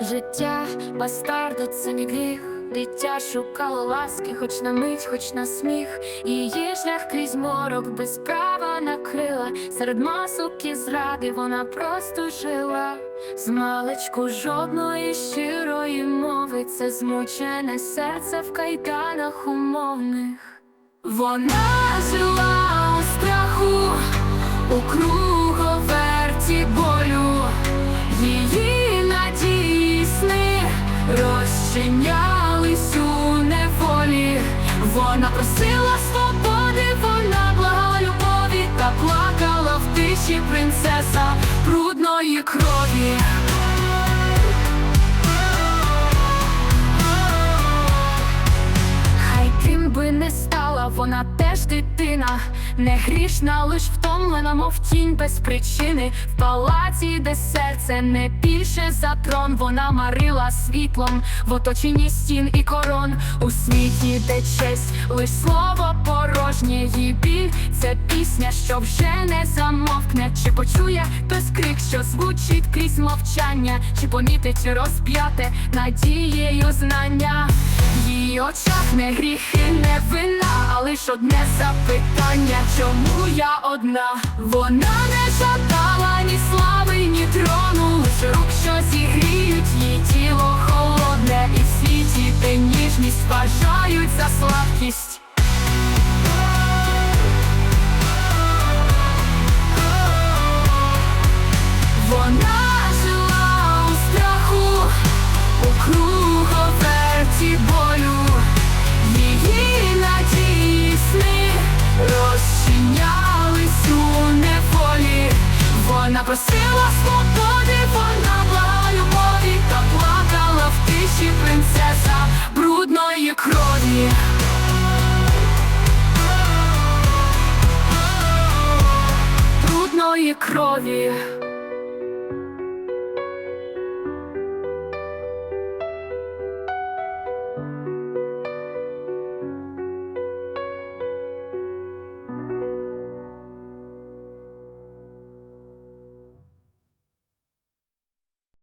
Життя бастарда це мій гріх. Дитя шукало ласки, хоч на мить, хоч на сміх. Її шлях крізь морок без права накрила. Серед масок і зради вона просто жила. З маличку жодної щирої мови. Це змучене серце в кайданах умовних. Вона жила у страху, у круговерті Вона просила свободи, вона благала любові та плакала в тиші принцеса вона теж дитина, не грішна, лиш втомлена, мов тінь без причини. В палаці, де серце не більше за трон, вона марила світлом в оточенні стін і корон. У світі, де честь, лиш слово порожнє її біль. Це пісня, що вже не замовкне. Чи почує хтось крик, що звучить крізь мовчання, чи помітить розп'яте надією знання. Її очах не гріхи, не вина, лиш одне запитання, чому я одна? Вона не жадала просила свободи, вона була любові, та плакала в тиші принцеса брудної крові. Брудної крові.